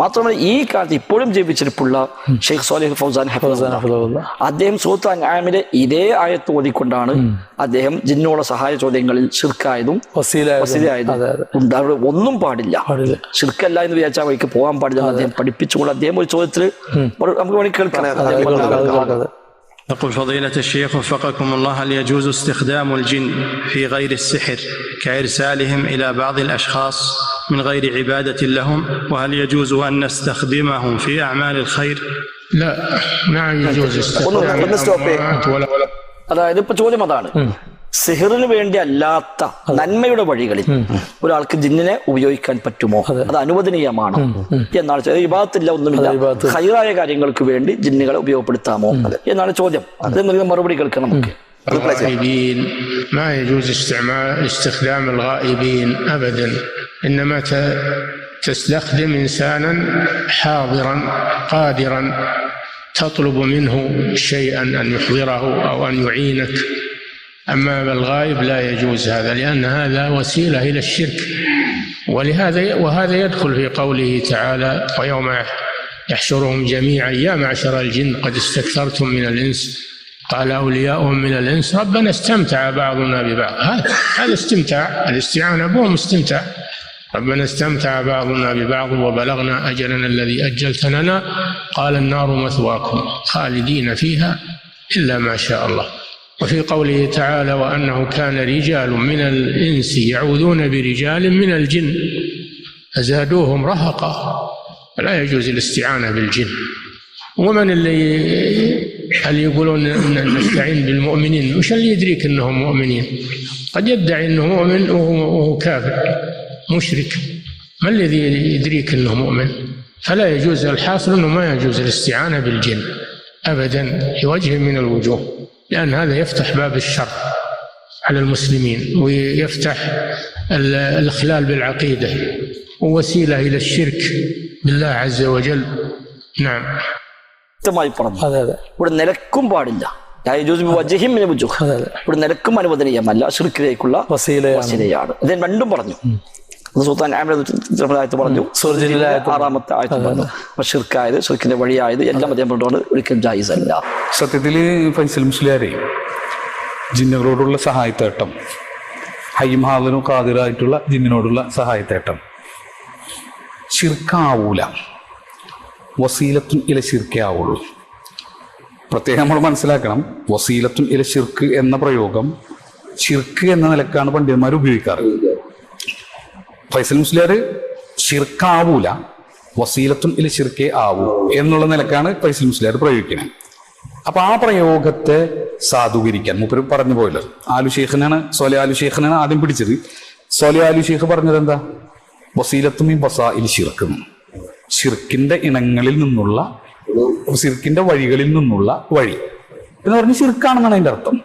മാത്രമല്ല ഈ കാലത്ത് ഇപ്പോഴും ജീവിച്ചിരിപ്പുള്ള ഷെയ്ഖ് സോലിഹ് ഫൗസാൻ. അദ്ദേഹം സൂത്ത് ആമിലെ ഇതേ ആയത്ത് ഓതിക്കൊണ്ടാണ് അദ്ദേഹം ജിന്നോള സഹായ ചോദ്യങ്ങളിൽ ഷിർക്കായതും വസീലായതും. വസീലായതും. അതെ, അതെ. ഒന്നും പാടില്ല. ശിർക്കല്ല ഷിർക്കല്ല എന്ന് വിചാരിച്ചാൽ വഴിക്ക് പോകാൻ പാടില്ല. അദ്ദേഹം പഠിപ്പിച്ചുകൊണ്ട് അദ്ദേഹം ഒരു ചോദ്യത്തിൽ നമുക്ക് വേണമെങ്കിൽ കേൾക്കാം. يقول فضيلة الشيخ وفقكم الله هل يجوز استخدام الجن في غير السحر كإرسالهم إلى بعض الأشخاص من غير عبادة لهم وهل يجوز أن نستخدمهم في أعمال الخير لا ما يجوز استخدام والله، بالنسبة لي- الأموات ولا അതായത് ഇപ്പൊ ചോദ്യം അതാണ് സിഹിറിന് വേണ്ടി അല്ലാത്ത നന്മയുടെ വഴികളിൽ ഒരാൾക്ക് ജിന്നിനെ ഉപയോഗിക്കാൻ പറ്റുമോ അത് അനുവദനീയമാണോ എന്നാണ് ചോദ്യം. ഇബാദത്തില്ല ഒന്നുമില്ല ഇബാദത്ത്. ഹൈറായ കാര്യങ്ങൾക്ക് വേണ്ടി ജിന്നുകളെ ഉപയോഗപ്പെടുത്താമോ എന്നാണ് ചോദ്യം അത് നൽകുന്ന മറുപടി കേൾക്കണം നമുക്ക് الغائبين ما يجوز استعمال استخدام الغائبين ابدا انما ت- تستخدم انسانا حاضرا قادرا تطلب منه شيئا ان يحضره او ان يعينك أما الغائب لا يجوز هذا لأن هذا وسيلة إلى الشرك. ولهذا وهذا يدخل في قوله تعالى ويوم يحشرهم جميعا يا معشر الجن قد استكثرتم من الإنس. قال اولياؤهم من الإنس ربنا استمتع بعضنا ببعض. هذا هذا استمتاع الاستعانة بهم استمتاع. ربنا استمتع بعضنا ببعض وبلغنا أجلنا الذي اجلت لنا قال النار مثواكم خالدين فيها إلا ما شاء الله. وفي قوله تعالى وأنه كان رجال من الإنس يعوذون برجال من الجن فزادوهم رهقا. فلا يجوز الاستعانة بالجن. ومن اللي اللي يقولون نستعين بالمؤمنين؟ وش اللي يدريك إنهم مؤمنين؟ قد يدعي إنه مؤمن وهو, كافر مشرك. ما الذي يدريك إنه مؤمن؟ فلا يجوز الحاصل انه ما يجوز الاستعانة بالجن ابدا في وجه من الوجوه. لان هذا يفتح باب الشر على المسلمين ويفتح ال- الاخلال بالعقيده ووسيله الى الشرك بالله عز وجل نعم വ്യക്തമായി പറഞ്ഞു അതെ അതെ ഇവിടെ നിലക്കും പാടില്ല യാജൂസ് ബി വജ്ഹിൻ മിന വുജൂഹ്. അതെ, അതെ. ഇവിടെ നിലക്കും അനുവദനീയമല്ല ഷിർക്കിലേക്കുള്ള വസീലയാണ്. വസീലയാണ് ഇത് രണ്ടും പറഞ്ഞു അത് സുൽത്താൻ ആമിയുടെ ആയത്ത് പറഞ്ഞു. ആറാമത്തെ ആയത്ത് പറഞ്ഞു. അപ്പൊ ഷിർക്കായത് ഷിർക്കിന്റെ വഴിയായത് എല്ലാം അദ്ദേഹം പറഞ്ഞുകൊണ്ട് ഒരിക്കലും ജായിസ് അല്ല സത്യത്തിൽ ഫൈസൽ മുസ്ലിയാരെ ജിന്നുകളോടുള്ള സഹായത്തേട്ടം ഹയ്യം ഹാദനും ഖാദിറായിട്ടുള്ള ജിന്നിനോടുള്ള സഹായത്തേട്ടം. ഷിർക്കാവൂല വസീലത്തും ഇല ഷിർക്കേ ആവുള്ളൂ പ്രത്യേകം നമ്മൾ മനസ്സിലാക്കണം വസീലത്തും ഇല ഷിർക്ക് എന്ന പ്രയോഗം ഷിർക്ക് എന്ന നിലക്കാണ് പണ്ഡിതന്മാർ ഉപയോഗിക്കാറ്. ഫൈസൽ മുസ്ലിയാർ ഷിർക്കാവൂല വസീലത്തും ഇല്ല ഷിർക്കേ ആവൂ എന്നുള്ള നിലക്കാണ് ഫൈസൽ മുസ്ലിയാർ പ്രയോഗിക്കുന്നത് അപ്പൊ ആ പ്രയോഗത്തെ സാധൂകരിക്കാൻ മൂപ്പര് പറഞ്ഞു പോയല്ലോ. ആലു ഷെയ്ഖിനാണ് സോലെ ആലു ആദ്യം പിടിച്ചത്. സോലെ ആലു ഷെയ്ഖ് പറഞ്ഞത് എന്താ? വസീലത്തും ഈ വസായിൽ ഷിർക്കും ഷിർക്കിന്റെ ഇനങ്ങളിൽ നിന്നുള്ള ഷിർക്കിന്റെ വഴികളിൽ നിന്നുള്ള വഴി. എന്ന് പറഞ്ഞ് ഷിർക്കാണെന്നാണ് അതിന്റെ അർത്ഥം.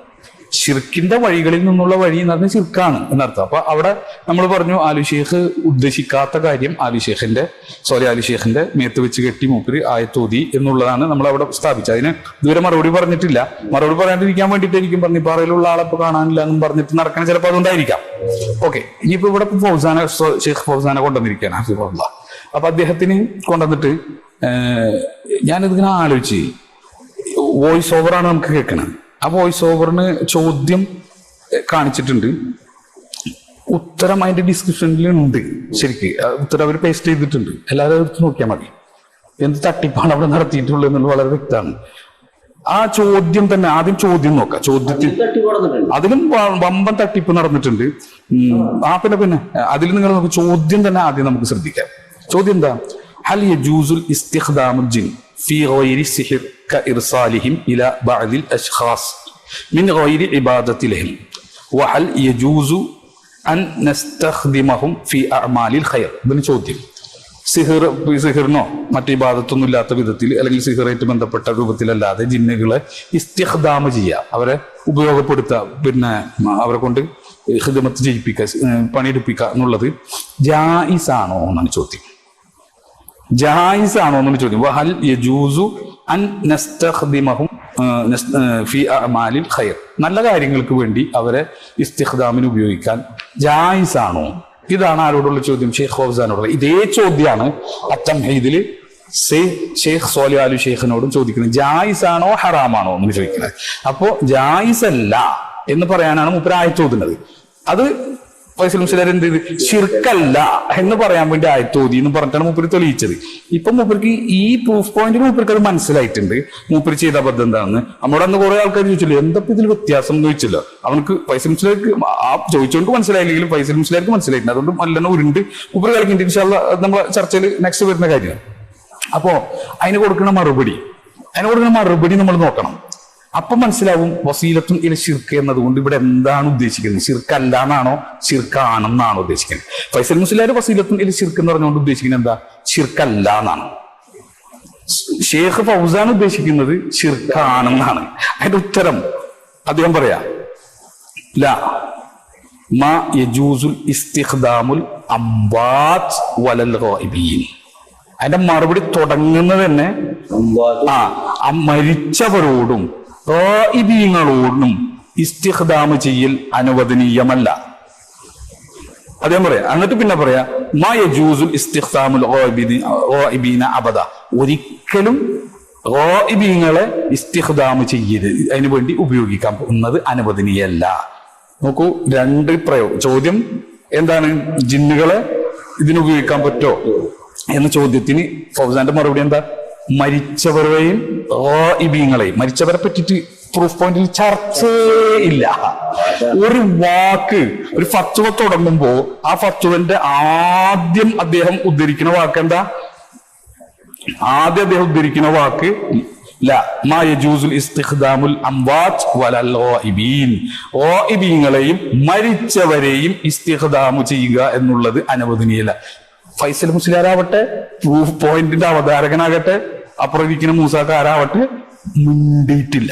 ഷിർക്കിന്റെ വഴികളിൽ നിന്നുള്ള വഴി എന്ന് പറഞ്ഞാൽ ഷിർക്കാണ് എന്നർത്ഥം. അപ്പൊ അവിടെ നമ്മൾ പറഞ്ഞു ആലു ഷെയ്ഖ് ഉദ്ദേശിക്കാത്ത കാര്യം ആലു ഷെയ്ഖിന്റെ സോറി ആലു ഷെയ്ഖിന്റെ മേത്ത് വെച്ച് കെട്ടി മൂപ്പര് ആയത്തോതി എന്നുള്ളതാണ് നമ്മൾ അവിടെ സ്ഥാപിച്ചത്. അതിന് ഇതുവരെ മറുപടി പറഞ്ഞിട്ടില്ല. മറുപടി പറയാണ്ടിരിക്കാൻ വേണ്ടിയിട്ട് എനിക്കും പറഞ്ഞു പാറയിലുള്ള ആളെ ഇപ്പൊ കാണാനില്ല എന്നും പറഞ്ഞിട്ട് നടക്കണ ചിലപ്പോൾ അതുകൊണ്ടായിരിക്കാം ഓക്കെ ഇനിയിപ്പോ ഇവിടെ ഫൗസാന ഷേഖ് ഫൗസാന കൊണ്ടുവന്നിരിക്കുകയാണ് ഹഫീബുള്ള അപ്പൊ അദ്ദേഹത്തിന് കൊണ്ടുവന്നിട്ട് ഞാനിതിങ്ങനെ ആലോചിച്ച് വോയിസ് ഓവറാണ് നമുക്ക് കേൾക്കുന്നത് ആ വോയിസ് ഓവറിന് ചോദ്യം കാണിച്ചിട്ടുണ്ട്. ഉത്തരം അതിന്റെ ഡിസ്ക്രിപ്ഷനിലുണ്ട് ശരിക്ക്. ഉത്തരം അവർ പേസ്റ്റ് ചെയ്തിട്ടുണ്ട്. എല്ലാവരും എടുത്ത് നോക്കിയാൽ മതി. എന്ത് തട്ടിപ്പാണ് അവിടെ നടത്തിയിട്ടുള്ളത് എന്നുള്ളത് വളരെ വ്യക്തമാണ്. ആ ചോദ്യം തന്നെ ആദ്യം ചോദ്യം നോക്കാം. ചോദ്യത്തിൽ അതിലും വമ്പൻ തട്ടിപ്പ് നടന്നിട്ടുണ്ട്. ആ പിന്നെ പിന്നെ അതിൽ നിങ്ങൾ നമുക്ക് ചോദ്യം തന്നെ ആദ്യം നമുക്ക് ശ്രദ്ധിക്കാം. ചോദ്യം എന്താ? ഹൽ ഇസ്തിഖ്ദാമുൽ ജിൻ ഗൈരി ക ഇർസാലിഹിം അശ്ഖാസ് മിൻ ഗൈരി അൻ അഅമാലിൽ ഖൈർ ചോദ്യം. സിഹിറിനോ മറ്റു ഇബാദത്തൊന്നും ഇല്ലാത്ത വിധത്തിൽ അല്ലെങ്കിൽ സിഹിറായിട്ട് ബന്ധപ്പെട്ട രൂപത്തിലല്ലാതെ ജിന്നുകളെ ഇസ്തിഹ്ദാമ ചെയ്യുക അവരെ ഉപയോഗപ്പെടുത്തുക പിന്നെ അവരെ കൊണ്ട് ഹിദമത്ത് ചെയ്യിപ്പിക്കുക പണിയെടുപ്പിക്കുക എന്നുള്ളത് ജായിസാണോ എന്നാണ് ചോദ്യം. ജായിസ് ആണോ എന്ന് ചോദ്യം വഹൽ യജൂസു അൻ നസ്തഖ്ദിമഹും ഫി അമാലിൽ ഖൈർ. നല്ല കാര്യങ്ങൾക്ക് വേണ്ടി അവരെ ഇസ്തിഖ്ദാമിന് ഉപയോഗിക്കാൻ ജായിസ് ആണോ? ഇതാണ് ആരോടുള്ള ചോദ്യം. ഷെയ്ഖ് ഹോഫ്സാനോടുള്ള ഇതേ ചോദ്യമാണ് അത്തം ഹെയ്ദിൽ ഷെയ്ഖ് സോലി അലു ഷെയ്ഖിനോടും ചോദിക്കുന്നത്. ജായിസ് ആണോ ഹറാമാണോ എന്ന് ചോദിക്കുന്നത്. അപ്പോ ജായിസ് അല്ല എന്ന് പറയാനാണ് മുപ്പരായ ചോദിക്കുന്നത് അത് ഫൈസൽ ചിലർ എന്ത് ചെയ്ത് എന്ന് പറയാൻ വേണ്ടി ആയത്തോതി എന്ന് പറഞ്ഞിട്ടാണ് മൂപ്പര് തെളിയിച്ചത്. ഇപ്പൊ മൂപ്പർക്ക് ഈ പ്രൂഫ് പോയിന്റിൽ മൂപ്പർക്ക് അത് മനസ്സിലായിട്ടുണ്ട്. മൂപ്പര് ചെയ്ത അബദ്ധം എന്താണെന്ന്. നമ്മുടെ അന്ന് കുറെ ആൾക്കാർ ചോദിച്ചില്ല എന്താ ഇപ്പൊ ഇതിൽ വ്യത്യാസം എന്ന് ചോദിച്ചില്ല? അവനക്ക് ഫൈസൽ ചിലർക്ക് ആ ചോദിച്ചോണ്ട് മനസ്സിലായില്ലെങ്കിലും ഫൈസൽ ചിലർക്ക് മനസ്സിലായിട്ടുണ്ട്. അതുകൊണ്ട് നല്ല ഉരുണ്ട്. മൂപ്പര് കളിക്കുന്നുണ്ട്. ഇൻഷാല്ല നമ്മളെ ചർച്ചയിൽ നെക്സ്റ്റ് വരുന്ന കാര്യമാണ് അപ്പോ അതിന് കൊടുക്കുന്ന മറുപടി അതിന് കൊടുക്കുന്ന മറുപടി നമ്മൾ നോക്കണം. അപ്പൊ മനസ്സിലാവും വസീലത്തും ഇല ഷിർക്ക് എന്നതുകൊണ്ട് ഇവിടെ എന്താണ് ഉദ്ദേശിക്കുന്നത്? ഷിർക്ക് അല്ല എന്നാണോ ഷിർക്കാണെന്നാണോ ഉദ്ദേശിക്കുന്നത്? ഫൈസൽ മുസ്ലിയാർ വസീലത്തും ഇല ഷിർക്ക് എന്ന് പറഞ്ഞുകൊണ്ട് ഉദ്ദേശിക്കുന്നത് എന്താ? ഷിർക്കല്ല എന്നാണ് ഷേഖ് ഫൗസാൻ ഉദ്ദേശിക്കുന്നത് ഷിർക്കാണെന്നാണ് അതിന്റെ ഉത്തരം അദ്ദേഹം പറയാ യജൂസുൽ ഇസ്തിഖ്ദാമുൽ അതിന്റെ മറുപടി തുടങ്ങുന്നത് തന്നെ ആ മരിച്ചവരോടും ഗായിബീങ്ങളോടും ഇസ്തിഹദാമ ചെയ്യൽ അനുവദനീയമല്ല. അദ്ദേഹം പറയാം. എന്നിട്ട് പിന്നെ പറയാ മാ യജൂസുൽ ഇസ്തിഹദാമുൽ ഗായിബീന ഗായിബീന അബദ. ഒരിക്കലും ഗായിബീങ്ങളെ ഇസ്തിഹദാമ ചെയ്യരുത്. അതിനു വേണ്ടി ഉപയോഗിക്കാൻ പോകുന്നത് അനുവദനീയല്ല. നോക്കൂ രണ്ട് പ്രയോഗം ചോദ്യം എന്താണ്? ജിന്നുകളെ ഇതിനുപയോഗിക്കാൻ പറ്റോ? എന്ന ചോദ്യത്തിന് ഫൗസാന്റെ മറുപടി എന്താ? മരിച്ചവരെയും ഇബീങ്ങളെയും മരിച്ചവരെ പറ്റിയിട്ട് പ്രൂഫ് പോയിന്റിൽ ചർച്ചയേ ഇല്ല. ഒരു വാക്ക് ഒരു ഫത്വ തുടങ്ങുമ്പോ ആ ഫത്വന്റെ ആദ്യം അദ്ദേഹം ഉദ്ധരിക്കുന്ന വാക്ക് എന്താ? ആദ്യം അദ്ദേഹം ഉദ്ധരിക്കുന്ന വാക്ക് മരിച്ചവരെയും ഇസ്തിഹദാമു ചെയ്യുക എന്നുള്ളത് അനുവദനീയല്ല. ഫൈസൽ മുസ്ലിയാരാവട്ടെ പോയിന്റിന്റെ അവതാരകനാകട്ടെ അപ്പുറം ഇരിക്കുന്ന മൂസാക്കാരാവട്ടെ മുണ്ടിയിട്ടില്ല.